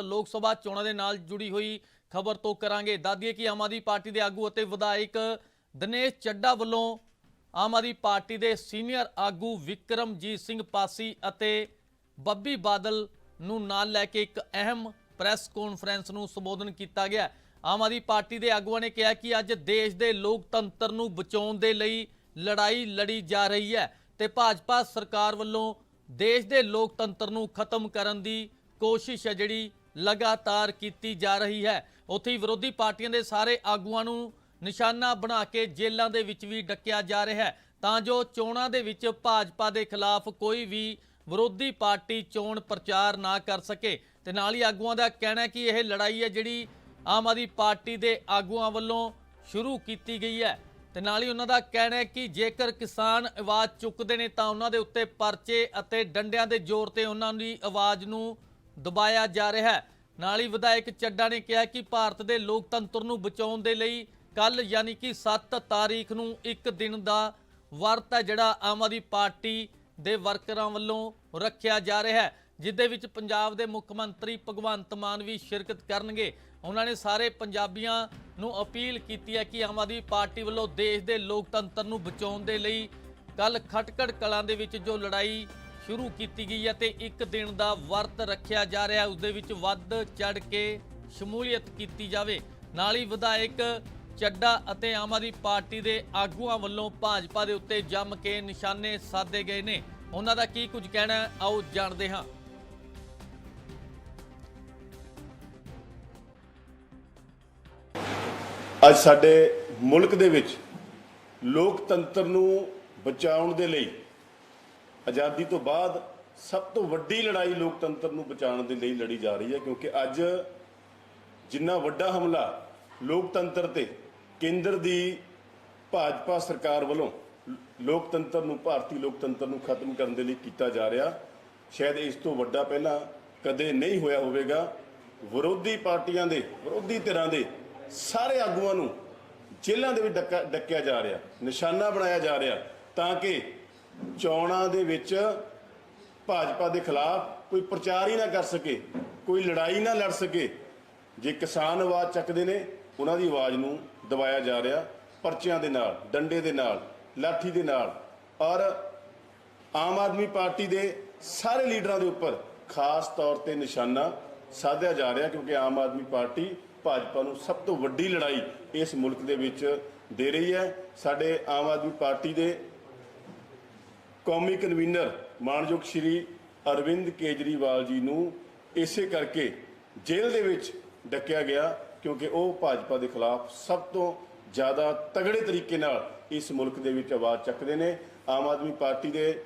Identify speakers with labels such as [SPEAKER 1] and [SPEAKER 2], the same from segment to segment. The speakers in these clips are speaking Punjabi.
[SPEAKER 1] ਭਾਰਤ ਲੋਕ ਸਭਾ ਚੋਣਾਂ ਦੇ ਨਾਲ ਜੁੜੀ ਹੋਈ ਖਬਰ ਤੋਂ ਕਰਾਂਗੇ। ਦਾਦੀਏ, ਕਿ ਆਮ ਆਦਮੀ ਪਾਰਟੀ ਦੇ ਆਗੂ ਅਤੇ ਵਿਧਾਇਕ ਦਿਨੇਸ਼ ਚੱਡਾ ਵੱਲੋਂ ਆਮ ਆਦਮੀ ਪਾਰਟੀ ਦੇ ਸੀਨੀਅਰ ਆਗੂ ਵਿਕਰਮਜੀਤ ਸਿੰਘ ਪਾਸੀ ਅਤੇ ਬੱਬੀ ਬਾਦਲ ਨੂੰ ਨਾਲ ਲੈ ਕੇ ਇੱਕ ਅਹਿਮ ਪ੍ਰੈਸ ਕਾਨਫਰੰਸ ਨੂੰ ਸੰਬੋਧਨ ਕੀਤਾ ਗਿਆ। ਆਮ ਆਦਮੀ ਪਾਰਟੀ ਦੇ ਆਗੂਆਂ ਨੇ ਕਿਹਾ ਕਿ ਅੱਜ ਦੇਸ਼ ਦੇ ਲੋਕਤੰਤਰ ਨੂੰ ਬਚਾਉਣ ਦੇ ਲਈ ਲੜਾਈ ਲੜੀ ਜਾ ਰਹੀ ਹੈ ਤੇ ਭਾਜਪਾ ਸਰਕਾਰ ਵੱਲੋਂ ਦੇਸ਼ ਦੇ ਲੋਕਤੰਤਰ ਨੂੰ ਖਤਮ ਕਰਨ ਦੀ ਕੋਸ਼ਿਸ਼ ਹੈ ਜਿਹੜੀ ਲਗਾਤਾਰ ਕੀਤੀ ਜਾ ਰਹੀ ਹੈ। ਉੱਥੇ ਹੀ ਵਿਰੋਧੀ ਪਾਰਟੀਆਂ ਦੇ ਸਾਰੇ ਆਗੂਆਂ ਨੂੰ ਨਿਸ਼ਾਨਾ ਬਣਾ ਕੇ ਜੇਲ੍ਹਾਂ ਦੇ ਵਿੱਚ ਵੀ ਡੱਕਿਆ ਜਾ ਰਿਹਾ ਹੈ। ਤਾਂ ਜੋ ਚੋਣਾਂ ਦੇ ਵਿੱਚ ਭਾਜਪਾ ਦੇ ਖਿਲਾਫ ਕੋਈ ਵੀ ਵਿਰੋਧੀ ਪਾਰਟੀ ਚੋਣ ਪ੍ਰਚਾਰ ਨਾ ਕਰ ਸਕੇ। ਤੇ ਨਾਲ ਹੀ ਆਗੂਆਂ ਦਾ ਕਹਿਣਾ ਹੈ ਕਿ ਇਹ ਲੜਾਈ ਹੈ ਜਿਹੜੀ ਆਮ ਆਦਮੀ ਪਾਰਟੀ ਦੇ ਆਗੂਆਂ ਵੱਲੋਂ ਸ਼ੁਰੂ ਕੀਤੀ ਗਈ ਹੈ। ਤੇ ਨਾਲ ਹੀ ਉਹਨਾਂ ਦਾ ਕਹਿਣਾ ਹੈ ਕਿ ਜੇਕਰ ਕਿਸਾਨ ਆਵਾਜ਼ ਚੁੱਕਦੇ ਨੇ ਤਾਂ ਉਹਨਾਂ ਦੇ ਉੱਤੇ ਪਰਚੇ ਅਤੇ ਡੰਡਿਆਂ ਦੇ ਜ਼ੋਰ ਤੇ ਉਹਨਾਂ ਦੀ ਆਵਾਜ਼ ਨੂੰ ਦਬਾਇਆ ਜਾ ਰਿਹਾ ਹੈ। ਨਾਲ ਹੀ ਵਿਧਾਇਕ ਚੱਡਾ ਨੇ ਕਿਹਾ ਕਿ ਭਾਰਤ ਦੇ ਲੋਕਤੰਤਰ ਨੂੰ ਬਚਾਉਣ ਦੇ ਲਈ ਕੱਲ ਯਾਨੀ ਕਿ 7 ਤਾਰੀਖ ਨੂੰ ਇੱਕ ਦਿਨ ਦਾ ਵਰਤ ਹੈ, ਜਿਹੜਾ ਆਮ ਆਦਮੀ ਪਾਰਟੀ ਦੇ ਵਰਕਰਾਂ ਵੱਲੋਂ ਰੱਖਿਆ ਜਾ ਰਿਹਾ ਹੈ ਜਿਦੇ ਵਿੱਚ ਪੰਜਾਬ ਦੇ ਮੁੱਖ ਮੰਤਰੀ ਭਗਵੰਤ ਮਾਨ ਵੀ ਸ਼ਿਰਕਤ ਕਰਨਗੇ। ਉਹਨਾਂ ਨੇ ਸਾਰੇ ਪੰਜਾਬੀਆਂ ਨੂੰ ਅਪੀਲ ਕੀਤੀ ਹੈ ਕਿ ਆਮ ਆਦਮੀ ਪਾਰਟੀ ਵੱਲੋਂ ਦੇਸ਼ ਦੇ ਲੋਕਤੰਤਰ ਨੂੰ ਬਚਾਉਣ ਦੇ ਲਈ ਕੱਲ ਖਟਕੜ ਕਲਾਂ ਦੇ ਵਿੱਚ ਜੋ ਲੜਾਈ ਸ਼ੁਰੂ ਕੀਤੀ ਗਈ ਹੈ ਤੇ ਇੱਕ ਦਿਨ ਦਾ ਵਰਤ ਰੱਖਿਆ ਜਾ ਰਿਹਾ ਹੈ। ਉਸ ਦੇ ਵਿੱਚ ਵੱਧ ਚੜ ਕੇ ਸ਼ਮੂਲੀਅਤ ਕੀਤੀ ਜਾਵੇ। ਨਾਲ ਹੀ ਵਿਧਾਇਕ ਚੱਡਾ ਅਤੇ ਆਮ ਆਦਮੀ ਪਾਰਟੀ ਦੇ ਆਗੂਆਂ ਵੱਲੋਂ ਭਾਜਪਾ ਦੇ ਉੱਤੇ ਜੰਮ ਕੇ ਨਿਸ਼ਾਨੇ ਸਾਧੇ ਗਏ ਨੇ। ਉਹਨਾਂ ਦਾ ਕੀ ਕੁਝ ਕਹਿਣਾ ਆਓ ਜਾਣਦੇ ਹਾਂ।
[SPEAKER 2] ਅੱਜ ਸਾਡੇ ਮੁਲਕ ਦੇ ਵਿੱਚ ਲੋਕਤੰਤਰ ਨੂੰ ਬਚਾਉਣ ਦੇ ਲਈ ਆਜ਼ਾਦੀ ਤੋਂ ਬਾਅਦ ਸਭ ਤੋਂ ਵੱਡੀ ਲੜਾਈ ਲੋਕਤੰਤਰ ਨੂੰ ਬਚਾਉਣ ਦੇ ਲਈ ਲੜੀ ਜਾ ਰਹੀ ਹੈ, ਕਿਉਂਕਿ ਅੱਜ ਜਿੰਨਾ ਵੱਡਾ ਹਮਲਾ ਲੋਕਤੰਤਰ ਤੇ ਕੇਂਦਰ ਦੀ ਭਾਜਪਾ ਸਰਕਾਰ ਵੱਲੋਂ ਲੋਕਤੰਤਰ ਨੂੰ, ਭਾਰਤੀ ਲੋਕਤੰਤਰ ਨੂੰ ਖਤਮ ਕਰਨ ਦੇ ਲਈ ਕੀਤਾ ਜਾ ਰਿਹਾ, ਸ਼ਾਇਦ ਇਸ ਤੋਂ ਵੱਡਾ ਪਹਿਲਾਂ ਕਦੇ ਨਹੀਂ ਹੋਇਆ ਹੋਵੇਗਾ। ਵਿਰੋਧੀ ਪਾਰਟੀਆਂ ਦੇ, ਵਿਰੋਧੀ ਧਿਰਾਂ ਦੇ ਸਾਰੇ ਆਗੂਆਂ ਨੂੰ ਜੇਲ੍ਹਾਂ ਦੇ ਵਿੱਚ ਡੱਕਾ- ਡੱਕਿਆ ਜਾ ਰਿਹਾ, ਨਿਸ਼ਾਨਾ ਬਣਾਇਆ ਜਾ ਰਿਹਾ ਤਾਂ ਕਿ ਚੋਣਾਂ ਦੇ ਵਿੱਚ ਭਾਜਪਾ ਦੇ ਖਿਲਾਫ ਕੋਈ ਪ੍ਰਚਾਰ ਹੀ ਨਾ ਕਰ ਸਕੇ, ਕੋਈ ਲੜਾਈ ਨਾ ਲੜ ਸਕੇ। ਜੇ ਕਿਸਾਨ ਆਵਾਜ਼ ਚੱਕਦੇ ਨੇ, ਉਹਨਾਂ ਦੀ ਆਵਾਜ਼ ਨੂੰ ਦਬਾਇਆ ਜਾ ਰਿਹਾ ਪਰਚਿਆਂ ਦੇ ਨਾਲ, ਡੰਡੇ ਦੇ ਨਾਲ, ਲਾਠੀ ਦੇ ਨਾਲ। ਔਰ ਆਮ ਆਦਮੀ ਪਾਰਟੀ ਦੇ ਸਾਰੇ ਲੀਡਰਾਂ ਦੇ ਉੱਪਰ ਖਾਸ ਤੌਰ ਤੇ ਨਿਸ਼ਾਨਾ ਸਾਧਿਆ ਜਾ ਰਿਹਾ, ਕਿਉਂਕਿ ਆਮ ਆਦਮੀ ਪਾਰਟੀ ਭਾਜਪਾ ਨੂੰ ਸਭ ਤੋਂ ਵੱਡੀ ਲੜਾਈ ਇਸ ਮੁਲਕ ਦੇ ਵਿੱਚ ਦੇ ਰਹੀ ਹੈ। ਸਾਡੇ ਆਮ ਆਦਮੀ ਪਾਰਟੀ ਦੇ ਕੌਮੀ ਕਨਵੀਨਰ ਮਾਨਯੋਗ ਸ਼੍ਰੀ ਅਰਵਿੰਦ ਕੇਜਰੀਵਾਲ ਜੀ ਨੂੰ ਇਸੇ ਕਰਕੇ ਜੇਲ੍ਹ ਦੇ ਵਿੱਚ ਡੱਕਿਆ ਗਿਆ ਕਿਉਂਕਿ ਉਹ ਭਾਜਪਾ ਦੇ ਖਿਲਾਫ ਸਭ ਤੋਂ ਜ਼ਿਆਦਾ ਤਗੜੇ ਤਰੀਕੇ ਨਾਲ ਇਸ ਮੁਲਕ ਦੇ ਵਿੱਚ ਆਵਾਜ਼ ਚੱਕਦੇ ਨੇ। ਆਮ ਆਦਮੀ ਪਾਰਟੀ ਦੇ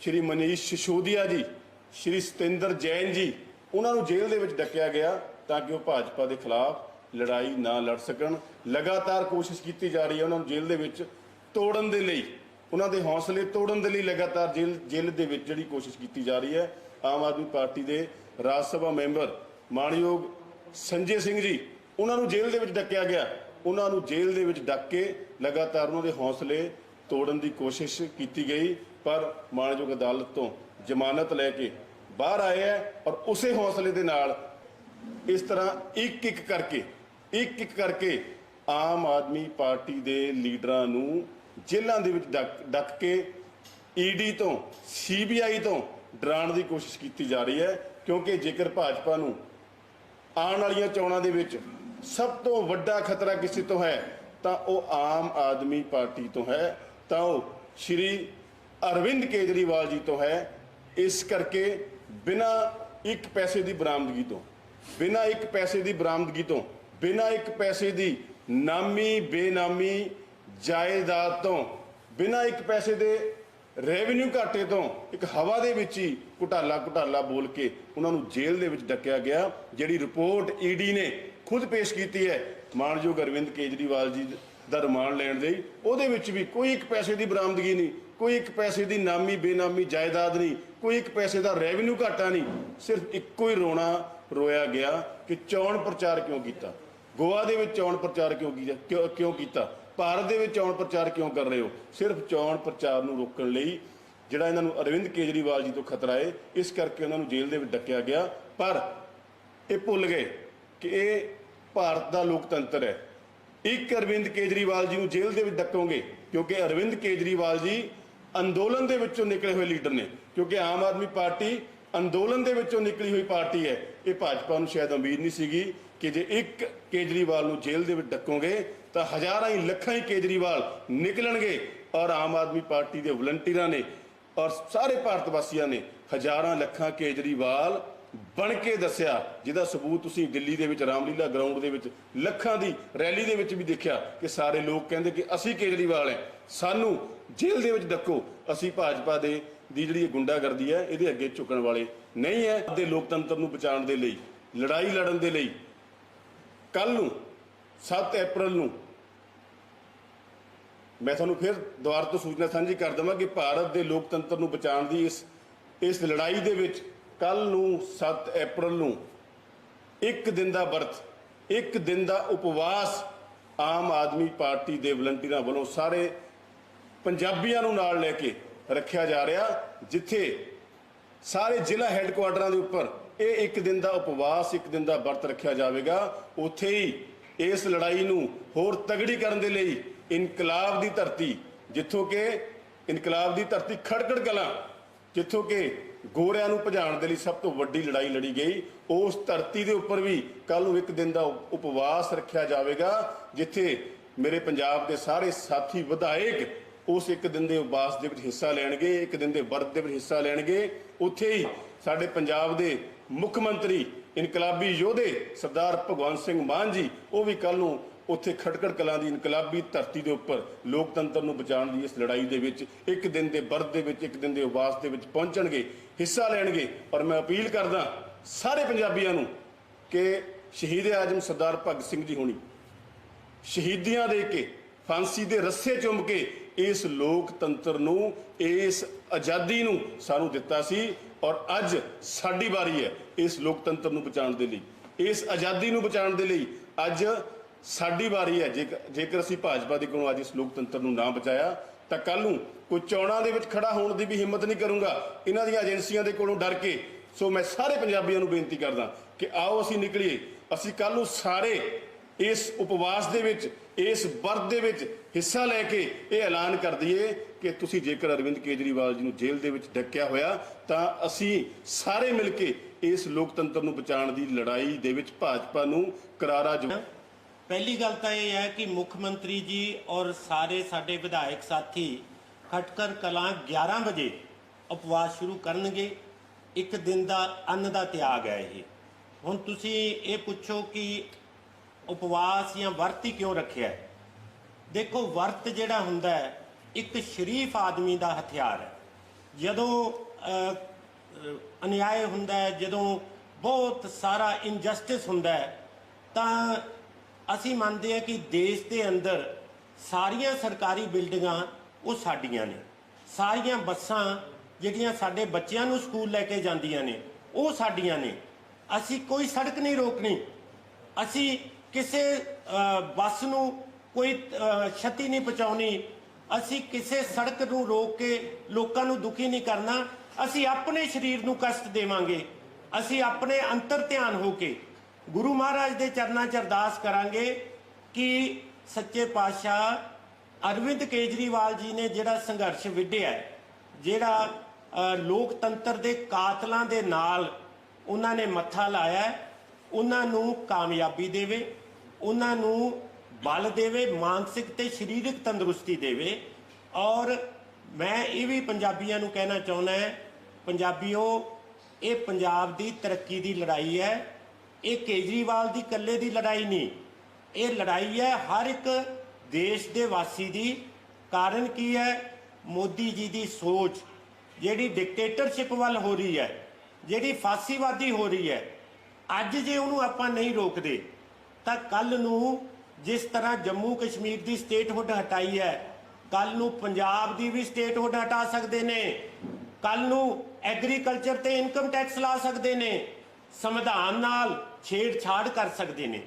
[SPEAKER 2] ਸ਼੍ਰੀ ਮਨੀਸ਼ ਸਿਸੋਦੀਆ ਜੀ, ਸ਼੍ਰੀ ਸਤਿੰਦਰ ਜੈਨ ਜੀ, ਉਹਨਾਂ ਨੂੰ ਜੇਲ੍ਹ ਦੇ ਵਿੱਚ ਡੱਕਿਆ ਗਿਆ ਤਾਂ ਕਿ ਉਹ ਭਾਜਪਾ ਦੇ ਖਿਲਾਫ ਲੜਾਈ ਨਾ ਲੜ ਸਕਣ। ਲਗਾਤਾਰ ਕੋਸ਼ਿਸ਼ ਕੀਤੀ ਜਾ ਰਹੀ ਹੈ ਉਹਨਾਂ ਨੂੰ ਜੇਲ੍ਹ ਦੇ ਵਿੱਚ ਤੋੜਨ ਦੇ ਲਈ। ਉਹਨਾਂ ਦੇ ਹੌਸਲੇ ਤੋੜਨ ਦੇ ਲਈ ਲਗਾਤਾਰ ਜੇਲ੍ਹ ਜੇਲ੍ਹ ਦੇ ਵਿੱਚ ਜਿਹੜੀ ਕੋਸ਼ਿਸ਼ ਕੀਤੀ ਜਾ ਰਹੀ ਹੈ, ਆਮ ਆਦਮੀ ਪਾਰਟੀ ਦੇ ਰਾਜ ਸਭਾ ਮੈਂਬਰ ਮਾਣਯੋਗ ਸੰਜੇ ਸਿੰਘ ਜੀ, ਉਹਨਾਂ ਨੂੰ ਜੇਲ੍ਹ ਦੇ ਵਿੱਚ ਡੱਕਿਆ ਗਿਆ। ਉਹਨਾਂ ਨੂੰ ਜੇਲ੍ਹ ਦੇ ਵਿੱਚ ਡੱਕ ਕੇ ਲਗਾਤਾਰ ਉਹਨਾਂ ਦੇ ਹੌਸਲੇ ਤੋੜਨ ਦੀ ਕੋਸ਼ਿਸ਼ ਕੀਤੀ ਗਈ, ਪਰ ਮਾਣਯੋਗ ਅਦਾਲਤ ਤੋਂ ਜ਼ਮਾਨਤ ਲੈ ਕੇ ਬਾਹਰ ਆਏ ਹੈ ਔਰ ਉਸੇ ਹੌਸਲੇ ਦੇ ਨਾਲ ਇਸ ਤਰ੍ਹਾਂ ਇੱਕ ਇੱਕ ਕਰਕੇ ਇੱਕ ਇੱਕ ਕਰਕੇ ਆਮ ਆਦਮੀ ਪਾਰਟੀ ਦੇ ਲੀਡਰਾਂ ਨੂੰ ਜੇਲ੍ਹਾਂ ਦੇ ਵਿੱਚ ਡੱਕ ਡੱਕ ਕੇ ਈਡੀ ਤੋਂ ਸੀਬੀਆਈ ਤੋਂ ਡਰਾਉਣ ਦੀ ਕੋਸ਼ਿਸ਼ ਕੀਤੀ ਜਾ ਰਹੀ ਹੈ, ਕਿਉਂਕਿ ਜੇਕਰ ਭਾਜਪਾ ਨੂੰ ਆਉਣ ਵਾਲੀਆਂ ਚੋਣਾਂ ਦੇ ਵਿੱਚ ਸਭ ਤੋਂ ਵੱਡਾ ਖਤਰਾ ਕਿਸੇ ਤੋਂ ਹੈ, ਤਾਂ ਉਹ ਆਮ ਆਦਮੀ ਪਾਰਟੀ ਤੋਂ ਹੈ, ਤਾਂ ਉਹ ਸ਼੍ਰੀ ਅਰਵਿੰਦ ਕੇਜਰੀਵਾਲ ਜੀ ਤੋਂ ਹੈ, ਇਸ ਕਰਕੇ ਬਿਨਾ ਇੱਕ ਪੈਸੇ ਦੀ ਬਰਾਮਦਗੀ ਤੋਂ, ਬਿਨਾ ਇੱਕ ਪੈਸੇ ਦੀ ਬਰਾਮਦਗੀ ਤੋਂ, ਬਿਨਾ ਇੱਕ ਪੈਸੇ ਦੀ ਨਾਮੀ, ਬੇਨਾਮੀ ਜਾਇਦਾਦ ਤੋਂ, ਬਿਨਾਂ ਇੱਕ ਪੈਸੇ ਦੇ ਰੈਵਨਿਊ ਘਾਟੇ ਤੋਂ, ਇੱਕ ਹਵਾ ਦੇ ਵਿੱਚ ਹੀ ਘੁਟਾਲਾ ਘੁਟਾਲਾ ਬੋਲ ਕੇ ਉਹਨਾਂ ਨੂੰ ਜੇਲ੍ਹ ਦੇ ਵਿੱਚ ਡੱਕਿਆ ਗਿਆ, ਜਿਹੜੀ ਰਿਪੋਰਟ ਈਡੀ ਨੇ ਖੁਦ ਪੇਸ਼ ਕੀਤੀ ਹੈ। ਮਾਨਯੋਗ ਅਰਵਿੰਦ ਕੇਜਰੀਵਾਲ ਜੀ ਦਾ ਰਿਮਾਂਡ ਲੈਣ ਦੇ ਉਹਦੇ ਵਿੱਚ ਵੀ ਕੋਈ ਇੱਕ ਪੈਸੇ ਦੀ ਬਰਾਮਦਗੀ ਨਹੀਂ, ਕੋਈ ਇੱਕ ਪੈਸੇ ਦੀ ਨਾਮੀ ਬੇਨਾਮੀ ਜਾਇਦਾਦ ਨਹੀਂ, ਕੋਈ ਇੱਕ ਪੈਸੇ ਦਾ ਰੈਵਨਿਊ ਘਾਟਾ ਨਹੀਂ, ਸਿਰਫ ਇੱਕੋ ਹੀ ਰੋਣਾ ਰੋਇਆ ਗਿਆ ਕਿ ਚੋਣ ਪ੍ਰਚਾਰ ਕਿਉਂ ਕੀਤਾ? ਗੋਆ ਦੇ ਵਿੱਚ ਚੋਣ ਪ੍ਰਚਾਰ ਕਿਉਂ ਕੀਤਾ ਕਿਉਂ ਕਿਉਂ ਕੀਤਾ? ਭਾਰਤ ਦੇ ਵਿੱਚ ਚੋਣ ਪ੍ਰਚਾਰ ਕਿਉਂ ਕਰ ਰਹੇ ਹੋ? ਸਿਰਫ ਚੋਣ ਪ੍ਰਚਾਰ ਨੂੰ ਰੋਕਣ ਲਈ ਜਿਹੜਾ ਇਹਨਾਂ ਨੂੰ ਅਰਵਿੰਦ ਕੇਜਰੀਵਾਲ ਜੀ ਤੋਂ ਖਤਰਾ ਹੈ ਇਸ ਕਰਕੇ ਉਹਨਾਂ ਨੂੰ ਜੇਲ੍ਹ ਦੇ ਵਿੱਚ ਡੱਕਿਆ ਗਿਆ। ਪਰ ਇਹ ਭੁੱਲ ਗਏ ਕਿ ਇਹ ਭਾਰਤ ਦਾ ਲੋਕਤੰਤਰ ਹੈ। ਇੱਕ ਅਰਵਿੰਦ ਕੇਜਰੀਵਾਲ ਜੀ ਨੂੰ ਜੇਲ੍ਹ ਦੇ ਵਿੱਚ ਡੱਕੋਗੇ ਕਿਉਂਕਿ ਅਰਵਿੰਦ ਕੇਜਰੀਵਾਲ ਜੀ ਅੰਦੋਲਨ ਦੇ ਵਿੱਚੋਂ ਨਿਕਲੇ ਹੋਏ ਲੀਡਰ ਨੇ। ਕਿਉਂਕਿ ਆਮ ਆਦਮੀ ਪਾਰਟੀ ਅੰਦੋਲਨ ਦੇ ਵਿੱਚੋਂ ਨਿਕਲੀ ਹੋਈ ਪਾਰਟੀ ਹੈ। ਇਹ ਭਾਜਪਾ ਨੂੰ ਸ਼ਾਇਦ ਉਮੀਦ ਨਹੀਂ ਸੀਗੀ ਕਿ ਜੇ ਇੱਕ ਕੇਜਰੀਵਾਲ ਨੂੰ ਜੇਲ੍ਹ ਦੇ ਵਿੱਚ ਡੱਕੋਗੇ, ਤਾਂ ਹਜ਼ਾਰਾਂ ਹੀ ਲੱਖਾਂ ਹੀ ਕੇਜਰੀਵਾਲ ਨਿਕਲਣਗੇ ਔਰ ਆਮ ਆਦਮੀ ਪਾਰਟੀ ਦੇ ਵਲੰਟੀਅਰਾਂ ਨੇ ਔਰ ਸਾਰੇ ਭਾਰਤ ਵਾਸੀਆਂ ਨੇ ਹਜ਼ਾਰਾਂ ਲੱਖਾਂ ਕੇਜਰੀਵਾਲ ਬਣ ਕੇ ਦੱਸਿਆ, ਜਿਹਦਾ ਸਬੂਤ ਤੁਸੀਂ ਦਿੱਲੀ ਦੇ ਵਿੱਚ, ਰਾਮਲੀਲਾ ਗਰਾਊਂਡ ਦੇ ਵਿੱਚ, ਲੱਖਾਂ ਦੀ ਰੈਲੀ ਦੇ ਵਿੱਚ ਵੀ ਦੇਖਿਆ ਕਿ ਸਾਰੇ ਲੋਕ ਕਹਿੰਦੇ ਕਿ ਅਸੀਂ ਕੇਜਰੀਵਾਲ ਹੈ, ਸਾਨੂੰ ਜੇਲ੍ਹ ਦੇ ਵਿੱਚ ਡੱਕੋ, ਅਸੀਂ ਭਾਜਪਾ ਦੇ ਦੀ ਜਿਹੜੀ ਇਹ ਗੁੰਡਾਗਰਦੀ ਹੈ, ਇਹਦੇ ਅੱਗੇ ਝੁਕਣ ਵਾਲੇ ਨਹੀਂ ਹੈ। ਦੇ ਲੋਕਤੰਤਰ ਨੂੰ ਬਚਾਉਣ ਦੇ ਲਈ, ਲੜਾਈ ਲੜਨ ਦੇ ਲਈ ਕੱਲ ਨੂੰ 7 ਅਪ੍ਰੈਲ ਨੂੰ, ਮੈਂ ਤੁਹਾਨੂੰ ਫਿਰ ਦੁਬਾਰਾ ਤੋਂ ਸੂਚਨਾ ਸਾਂਝੀ ਕਰ ਦਵਾਂ ਕਿ ਭਾਰਤ ਦੇ ਲੋਕਤੰਤਰ ਨੂੰ ਬਚਾਉਣ ਦੀ ਇਸ ਇਸ ਲੜਾਈ ਦੇ ਵਿੱਚ ਕੱਲ ਨੂੰ 7 ਅਪ੍ਰੈਲ ਨੂੰ ਇੱਕ ਦਿਨ ਦਾ ਵਰਤ, ਇੱਕ ਦਿਨ ਦਾ ਉਪਵਾਸ ਆਮ ਆਦਮੀ ਪਾਰਟੀ ਦੇ ਵਲੰਟੀਅਰਾਂ ਵੱਲੋਂ ਸਾਰੇ ਪੰਜਾਬੀਆਂ ਨੂੰ ਨਾਲ ਲੈ ਕੇ ਰੱਖਿਆ ਜਾ ਰਿਹਾ, ਜਿੱਥੇ ਸਾਰੇ ਜ਼ਿਲ੍ਹਾ ਹੈੱਡਕੁਆਟਰਾਂ ਦੇ ਉੱਪਰ ਇਹ ਇੱਕ ਦਿਨ ਦਾ ਉਪਵਾਸ, ਇੱਕ ਦਿਨ ਦਾ ਵਰਤ ਰੱਖਿਆ ਜਾਵੇਗਾ। ਉੱਥੇ ਹੀ ਇਸ ਲੜਾਈ ਨੂੰ ਹੋਰ ਤਗੜੀ ਕਰਨ ਦੇ ਲਈ ਇਨਕਲਾਬ ਦੀ ਧਰਤੀ, ਜਿੱਥੋਂ ਕਿ ਇਨਕਲਾਬ ਦੀ ਧਰਤੀ ਖੜਕੜ ਕਲਾਂ, ਜਿੱਥੋਂ ਕਿ ਗੋਰਿਆਂ ਨੂੰ ਭਜਾਉਣ ਦੇ ਲਈ ਸਭ ਤੋਂ ਵੱਡੀ ਲੜਾਈ ਲੜੀ ਗਈ। ਉਸ ਧਰਤੀ ਦੇ ਉੱਪਰ ਵੀ ਕੱਲ ਨੂੰ ਇੱਕ ਦਿਨ ਦਾ ਉਪਵਾਸ ਰੱਖਿਆ ਜਾਵੇਗਾ, ਜਿੱਥੇ ਮੇਰੇ ਪੰਜਾਬ ਦੇ ਸਾਰੇ ਸਾਥੀ ਵਿਧਾਇਕ ਉਸ ਇੱਕ ਦਿਨ ਦੇ ਉਪਵਾਸ ਦੇ ਵਿੱਚ ਹਿੱਸਾ ਲੈਣਗੇ, ਇੱਕ ਦਿਨ ਦੇ ਵਰਤ ਦੇ ਵਿੱਚ ਹਿੱਸਾ ਲੈਣਗੇ। ਉੱਥੇ ਹੀ ਸਾਡੇ ਪੰਜਾਬ ਦੇ ਮੁੱਖ ਮੰਤਰੀ, ਇਨਕਲਾਬੀ ਯੋਧੇ ਸਰਦਾਰ ਭਗਵੰਤ ਸਿੰਘ ਮਾਨ ਜੀ, ਉਹ ਵੀ ਕੱਲ ਨੂੰ ਉੱਥੇ ਖਟਕੜ ਕਲਾਂ ਦੀ ਇਨਕਲਾਬੀ ਧਰਤੀ ਦੇ ਉੱਪਰ ਲੋਕਤੰਤਰ ਨੂੰ ਬਚਾਉਣ ਦੀ ਇਸ ਲੜਾਈ ਦੇ ਵਿੱਚ ਇੱਕ ਦਿਨ ਦੇ ਵਰਤ ਦੇ ਵਿੱਚ, ਇੱਕ ਦਿਨ ਦੇ ਉਪਵਾਸ ਦੇ ਵਿੱਚ ਪਹੁੰਚਣਗੇ, ਹਿੱਸਾ ਲੈਣਗੇ। ਔਰ ਮੈਂ ਅਪੀਲ ਕਰਦਾ ਸਾਰੇ ਪੰਜਾਬੀਆਂ ਨੂੰ ਕਿ ਸ਼ਹੀਦ ਆਜਮ ਸਰਦਾਰ ਭਗਤ ਸਿੰਘ ਜੀ ਹੋਣੀ, ਸ਼ਹੀਦੀਆਂ ਦੇ ਕੇ ਫਾਂਸੀ ਦੇ ਰੱਸੇ ਚੁੰਮ ਕੇ ਇਸ ਲੋਕਤੰਤਰ ਨੂੰ, ਇਸ ਆਜ਼ਾਦੀ ਨੂੰ ਸਾਨੂੰ ਦਿੱਤਾ ਸੀ ਔਰ ਅੱਜ ਸਾਡੀ ਵਾਰੀ ਹੈ ਇਸ ਲੋਕਤੰਤਰ ਨੂੰ ਬਚਾਉਣ ਦੇ ਲਈ। ਇਸ ਆਜ਼ਾਦੀ ਨੂੰ ਬਚਾਉਣ ਦੇ ਲਈ ਅੱਜ ਸਾਡੀ ਵਾਰੀ ਹੈ। ਜੇਕਰ ਜੇਕਰ ਅਸੀਂ ਭਾਜਪਾ ਦੇ ਕੋਲੋਂ ਅੱਜ ਇਸ ਲੋਕਤੰਤਰ ਨੂੰ ਨਾ ਬਚਾਇਆ, ਤਾਂ ਕੱਲ ਨੂੰ ਕੋਈ ਚੋਣਾਂ ਦੇ ਵਿੱਚ ਖੜਾ ਹੋਣ ਦੀ ਵੀ ਹਿੰਮਤ ਨਹੀਂ ਕਰੂੰਗਾ। ਇਹਨਾਂ ਦੀਆਂ ਏਜੰਸੀਆਂ ਦੇ ਕੋਲੋਂ ਡਰ ਕੇ, ਸੋ ਮੈਂ ਸਾਰੇ ਪੰਜਾਬੀਆਂ ਨੂੰ ਬੇਨਤੀ ਕਰਦਾ ਕਿ ਆਓ ਅਸੀਂ ਨਿਕਲੀਏ। ਅਸੀਂ ਕੱਲ ਨੂੰ ਸਾਰੇ ਇਸ ਉਪਵਾਸ ਦੇ ਵਿੱਚ, ਇਸ ਵਰਤ ਦੇ ਵਿੱਚ ਹਿੱਸਾ ਲੈ ਕੇ ਇਹ ਐਲਾਨ ਕਰ ਦਈਏ ਕਿ ਤੁਸੀਂ ਜੇਕਰ ਅਰਵਿੰਦ ਕੇਜਰੀਵਾਲ ਜੀ ਨੂੰ ਜੇਲ੍ਹ ਦੇ ਵਿੱਚ ਡੱਕਿਆ ਹੋਇਆ, ਤਾਂ ਅਸੀਂ ਸਾਰੇ ਮਿਲ ਕੇ ਇਸ ਲੋਕਤੰਤਰ ਨੂੰ ਬਚਾਉਣ ਦੀ ਲੜਾਈ ਦੇ ਵਿੱਚ ਭਾਜਪਾ ਨੂੰ ਕਰਾਰਾ ਜਵਾਬ
[SPEAKER 3] ਪਹਿਲੀ ਗੱਲ ਤਾਂ ਇਹ ਹੈ ਕਿ ਮੁੱਖ ਮੰਤਰੀ ਜੀ ਔਰ ਸਾਰੇ ਸਾਡੇ ਵਿਧਾਇਕ ਸਾਥੀ ਖਟਕਰ ਕਲਾਂ 11 ਵਜੇ ਉਪਵਾਸ ਸ਼ੁਰੂ ਕਰਨਗੇ। ਇੱਕ ਦਿਨ ਦਾ ਅੰਨ ਦਾ ਤਿਆਗ ਹੈ ਇਹ। ਹੁਣ ਤੁਸੀਂ ਇਹ ਪੁੱਛੋ ਕਿ ਉਪਵਾਸ ਜਾਂ ਵਰਤ ਹੀ ਕਿਉਂ ਰੱਖਿਆ ਹੈ? ਦੇਖੋ, ਵਰਤ ਜਿਹੜਾ ਹੁੰਦਾ ਹੈ, ਇੱਕ ਸ਼ਰੀਫ ਆਦਮੀ ਦਾ ਹਥਿਆਰ ਹੈ। ਜਦੋਂ ਅਨਿਆਏ ਹੁੰਦਾ ਹੈ, ਜਦੋਂ ਬਹੁਤ ਸਾਰਾ ਇਨਜਸਟਿਸ ਹੁੰਦਾ ਹੈ, ਤਾਂ ਅਸੀਂ ਮੰਨਦੇ ਹਾਂ ਕਿ ਦੇਸ਼ ਦੇ ਅੰਦਰ ਸਾਰੀਆਂ ਸਰਕਾਰੀ ਬਿਲਡਿੰਗਾਂ ਉਹ ਸਾਡੀਆਂ ਨੇ। ਸਾਰੀਆਂ ਬੱਸਾਂ ਜਿਹੜੀਆਂ ਸਾਡੇ ਬੱਚਿਆਂ ਨੂੰ ਸਕੂਲ ਲੈ ਕੇ ਜਾਂਦੀਆਂ ਨੇ, ਉਹ ਸਾਡੀਆਂ ਨੇ। ਅਸੀਂ ਕੋਈ ਸੜਕ ਨਹੀਂ ਰੋਕਣੀ। ਅਸੀਂ ਕਿਸੇ ਬੱਸ ਨੂੰ ਕੋਈ ਛਤੀ ਨਹੀਂ ਪਹੁੰਚਾਉਣੀ। ਅਸੀਂ ਕਿਸੇ ਸੜਕ ਨੂੰ ਰੋਕ ਕੇ ਲੋਕਾਂ ਨੂੰ ਦੁਖੀ ਨਹੀਂ ਕਰਨਾ। ਅਸੀਂ ਆਪਣੇ ਸਰੀਰ ਨੂੰ ਕਸ਼ਟ ਦੇਵਾਂਗੇ। ਅਸੀਂ ਆਪਣੇ ਅੰਤਰ ਧਿਆਨ ਹੋ ਕੇ ਗੁਰੂ ਮਹਾਰਾਜ ਦੇ ਚਰਨਾਂ 'ਚ ਅਰਦਾਸ ਕਰਾਂਗੇ ਕਿ ਸੱਚੇ ਪਾਤਸ਼ਾਹ ਅਰਵਿੰਦ ਕੇਜਰੀਵਾਲ ਜੀ ਨੇ ਜਿਹੜਾ ਸੰਘਰਸ਼ ਵਿੱਢਿਆ ਜਿਹੜਾ ਲੋਕਤੰਤਰ ਦੇ ਕਾਤਲਾਂ ਦੇ ਨਾਲ ਉਹਨਾਂ ਨੇ ਮੱਥਾ ਲਾਇਆ ਉਹਨਾਂ ਨੂੰ ਕਾਮਯਾਬੀ ਦੇਵੇ। ਉਹਨਾਂ ਨੂੰ ਬਲ ਦੇਵੇ, ਮਾਨਸਿਕ ਤੇ ਸਰੀਰਕ ਤੰਦਰੁਸਤੀ ਦੇਵੇ। ਔਰ ਮੈਂ ਇਹ ਵੀ ਪੰਜਾਬੀਆਂ ਨੂੰ ਕਹਿਣਾ ਚਾਹੁੰਦਾ ਹੈ, ਪੰਜਾਬੀਓ, ਇਹ ਪੰਜਾਬ ਦੀ ਤਰੱਕੀ ਦੀ ਲੜਾਈ ਹੈ। ਇਹ ਕੇਜਰੀਵਾਲ ਦੀ ਇਕੱਲੇ ਦੀ ਲੜਾਈ ਨਹੀਂ। ਇਹ ਲੜਾਈ ਹੈ ਹਰ ਇੱਕ ਦੇਸ਼ ਦੇ ਵਾਸੀ ਦੀ। ਕਾਰਨ ਕੀ ਹੈ? ਮੋਦੀ ਜੀ ਦੀ ਸੋਚ, ਜਿਹੜੀ ਡਿਕਟੇਟਰਸ਼ਿਪ ਵੱਲ ਹੋ ਰਹੀ ਹੈ, ਜਿਹੜੀ ਫਾਸੀਵਾਦੀ ਹੋ ਰਹੀ ਹੈ। ਅੱਜ ਜੇ ਉਹਨੂੰ ਆਪਾਂ ਨਹੀਂ ਰੋਕਦੇ ਤਾਂ ਕੱਲ ਨੂੰ ਜਿਸ ਤਰ੍ਹਾਂ ਜੰਮੂ ਕਸ਼ਮੀਰ ਦੀ ਸਟੇਟਹੁੱਡ ਹਟਾਈ ਹੈ ਕੱਲ ਨੂੰ ਪੰਜਾਬ ਦੀ ਵੀ ਸਟੇਟਹੁੱਡ ਹਟਾ ਸਕਦੇ ਨੇ ਕੱਲ ਨੂੰ ਐਗਰੀਕਲਚਰ ਤੇ ਇਨਕਮ ਟੈਕਸ ਲਾ ਸਕਦੇ ਨੇ, ਸੰਵਿਧਾਨ ਨਾਲ ਛੇੜਛਾੜ ਕਰ ਸਕਦੇ ਨੇ।